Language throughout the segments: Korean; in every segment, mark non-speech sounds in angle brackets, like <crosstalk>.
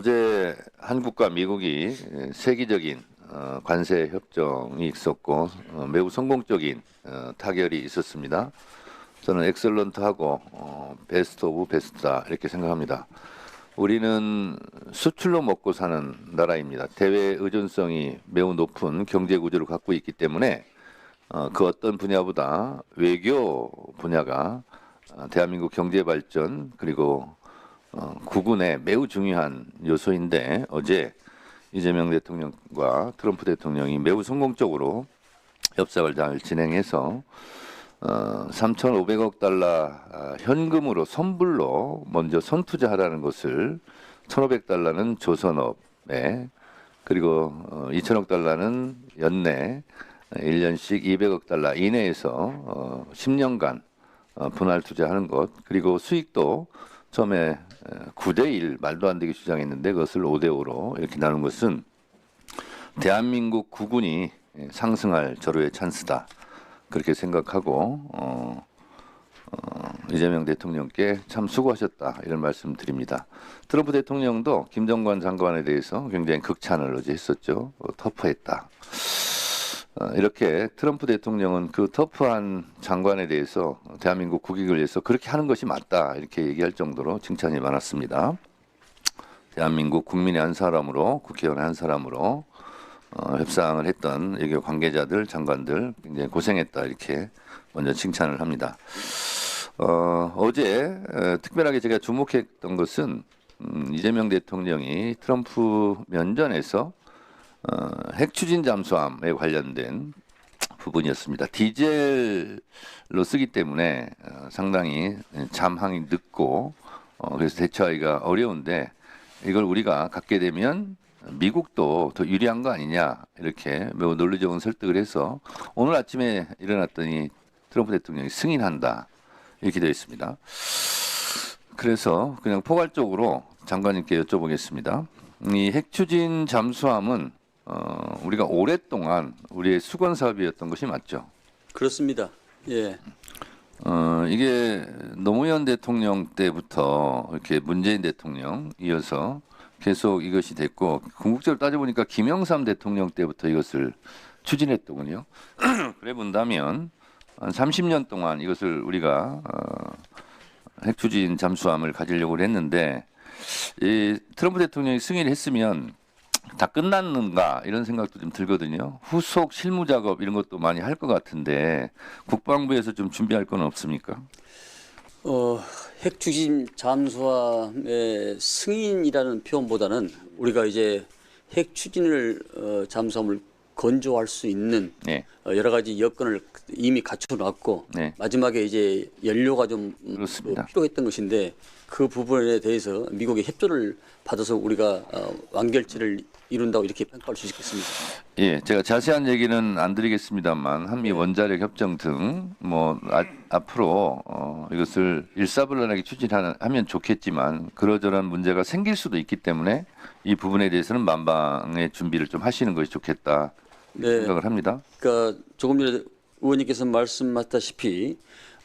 어제 한국과 미국이 세계적인 어, 관세 협정이 있었고 어, 매우 성공적인 어, 타결이 있었습니다. 저는 엑셀런트하고 어, 베스트 오브 베스트다 이렇게 생각합니다. 우리는 수출로 먹고 사는 나라입니다. 대외 의존성이 매우 높은 경제 구조를 갖고 있기 때문에 어, 그 어떤 분야보다 외교 분야가 어, 대한민국 경제 발전 그리고 어, 구군의 매우 중요한 요소인데 어제 이재명 대통령과 트럼프 대통령이 매우 성공적으로 협상을 잘 진행해서 어, 3,500억 달러 아, 현금으로 선불로 먼저 선투자하라는 것을 1,500 달러는 조선업에 그리고 어, 2,000억 달러는 연내 1년씩 200억 달러 이내에서 어, 10년간 어, 분할 투자하는 것 그리고 수익도 처음에 9대1 말도 안 되게 주장했는데 그것을 5대5로 이렇게 나눈 것은 대한민국 국군이 상승할 절호의 찬스다. 그렇게 생각하고 어, 어, 이재명 대통령께 참 수고하셨다 이런 말씀 드립니다. 트럼프 대통령도 김정관 장관에 대해서 굉장히 극찬을 어제 했었죠. 어, 터프했다. 어, 이렇게 트럼프 대통령은 그 터프한 장관에 대해서 대한민국 국익을 위해서 그렇게 하는 것이 맞다 이렇게 얘기할 정도로 칭찬이 많았습니다. 대한민국 국민의 한 사람으로 국회의원의 한 사람으로 어, 협상을 했던 외교 관계자들 장관들 굉장히 고생했다 이렇게 먼저 칭찬을 합니다. 어, 어제 어, 특별하게 제가 주목했던 것은 음, 이재명 대통령이 트럼프 면전에서 어, 핵 추진 잠수함에 관련된 부분이었습니다. 디젤로 쓰기 때문에 어, 상당히 잠항이 늦고 어, 그래서 대처하기가 어려운데 이걸 우리가 갖게 되면 미국도 더 유리한 거 아니냐 이렇게 매우 논리적인 설득을 해서 오늘 아침에 일어났더니 트럼프 대통령이 승인한다 이렇게 되어 있습니다. 그래서 그냥 포괄적으로 장관님께 여쭤보겠습니다. 이 핵추진 잠수함은 어, 우리가 오랫동안 우리의 수건 사업이었던 것이 맞죠? 그렇습니다. 예. 어, 이게 노무현 대통령 때부터 이렇게 문재인 대통령 이어서 계속 이것이 됐고 궁극적으로 따져보니까 김영삼 대통령 때부터 이것을 추진했더군요. <clears throat> 그래 본다면 한 30년 동안 이것을 우리가 어, 핵추진 잠수함을 가지려고 했는데 이 트럼프 대통령이 승인을 했으면 다 끝났는가 이런 생각도 좀 들거든요. 후속 실무 작업 이런 것도 많이 할 것 같은데 국방부에서 좀 준비할 건 없습니까? 어, 핵 추진 잠수함의 승인이라는 표현보다는 우리가 이제 핵 추진을 어, 잠수함을 건조할 수 있는 네, 어, 여러 가지 여건을 이미 갖춰놨고 네. 마지막에 이제 연료가 좀 음, 그렇습니다. 어, 필요했던 것인데 그 부분에 대해서 미국의 협조를 받아서 우리가 어, 완결체를 이룬다고 이렇게 평가할 수 있겠습니다. 예, 제가 자세한 얘기는 안 드리겠습니다만 한미 원자력 협정 등 뭐 앞으로 어, 이것을 일사불란하게 추진하면 좋겠지만 그러저런 문제가 생길 수도 있기 때문에 이 부분에 대해서는 만방의 준비를 좀 하시는 것이 좋겠다 네. 생각을 합니다. 그러니까 조금 전에 의원님께서 말씀하셨다시피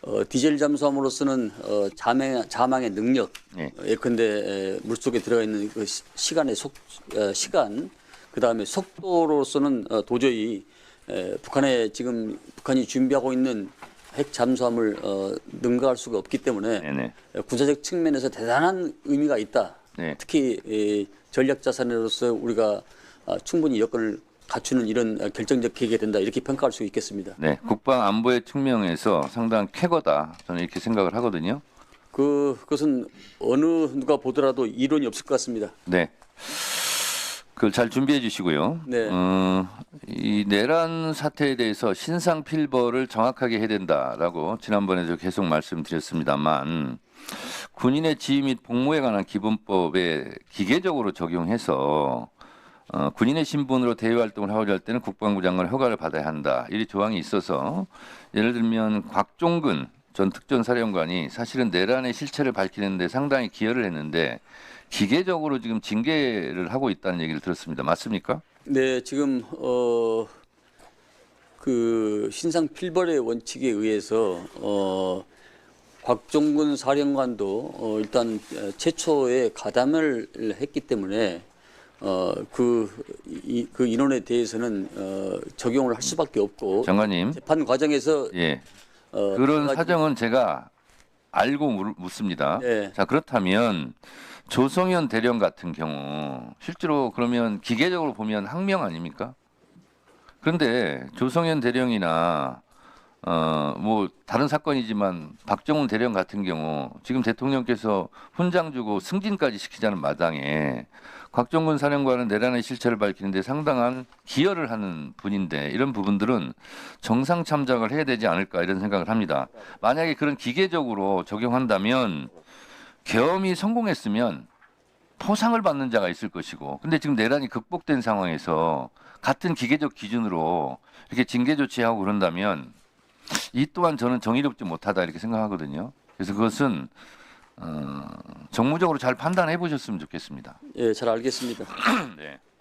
어, 디젤 잠수함으로서는 어, 자망, 자망의 능력, 예. 어, 예컨대 물 속에 들어가 있는 그 시- 시간의 속 어, 시간, 그 다음에 속도로서는 어, 도저히 에, 북한에 지금 북한이 준비하고 있는 핵 잠수함을 어, 능가할 수가 없기 때문에 네네. 어, 군사적 측면에서 대단한 의미가 있다. 네. 특히 에, 전략 자산으로서 우리가 아, 충분히 여건을 갖추는 이런 어, 결정적 계기가 된다 이렇게 평가할 수 있겠습니다. 네, 국방 안보의 측면에서 상당한 쾌거다 저는 이렇게 생각을 하거든요. 그 그것은 어느 누가 보더라도 이론이 없을 것 같습니다. 네. 그걸 잘 준비해 주시고요. 네. 어, 이 내란 사태에 대해서 신상 필벌을 정확하게 해야 된다라고 지난번에도 계속 말씀드렸습니다만 군인의 지휘 및 복무에 관한 기본법에 기계적으로 적용해서 어, 군인의 신분으로 대외 활동을 하고자 할 때는 국방부 장관의 허가를 받아야 한다. 이 조항이 있어서 예를 들면 곽종근 전 특전사령관이 사실은 내란의 실체를 밝히는데 상당히 기여를 했는데 기계적으로 지금 징계를 하고 있다는 얘기를 들었습니다. 맞습니까? 네, 지금 어, 그 신상 필벌의 원칙에 의해서 어, 곽종근 사령관도 어, 일단 어, 최초에 가담을 했기 때문에 어, 그, 이, 그 인원에 대해서는 어, 적용을 할 수밖에 없고 장관님, 재판 과정에서 예, 어, 그런 사정은 제가 알고 물- 묻습니다. 네. 자 그렇다면 조성현 대령 같은 경우 실제로 그러면 기계적으로 보면 항명 아닙니까? 그런데 조성현 대령이나 어뭐 다른 사건이지만 박정훈 대령 같은 경우 지금 대통령께서 훈장 주고 승진까지 시키자는 마당에 곽종근 사령관은 내란의 실체를 밝히는데 상당한 기여를 하는 분인데 이런 부분들은 정상 참작을 해야 되지 않을까 이런 생각을 합니다. 만약에 그런 기계적으로 적용한다면 계엄이 성공했으면 포상을 받는 자가 있을 것이고 근데 지금 내란이 극복된 상황에서 같은 기계적 기준으로 이렇게 징계 조치하고 그런다면 이 또한 저는 정의롭지 못하다 이렇게 생각하거든요. 그래서 그것은 어, 정무적으로 잘 판단해 보셨으면 좋겠습니다. 예, 잘 알겠습니다. <clears throat> 네.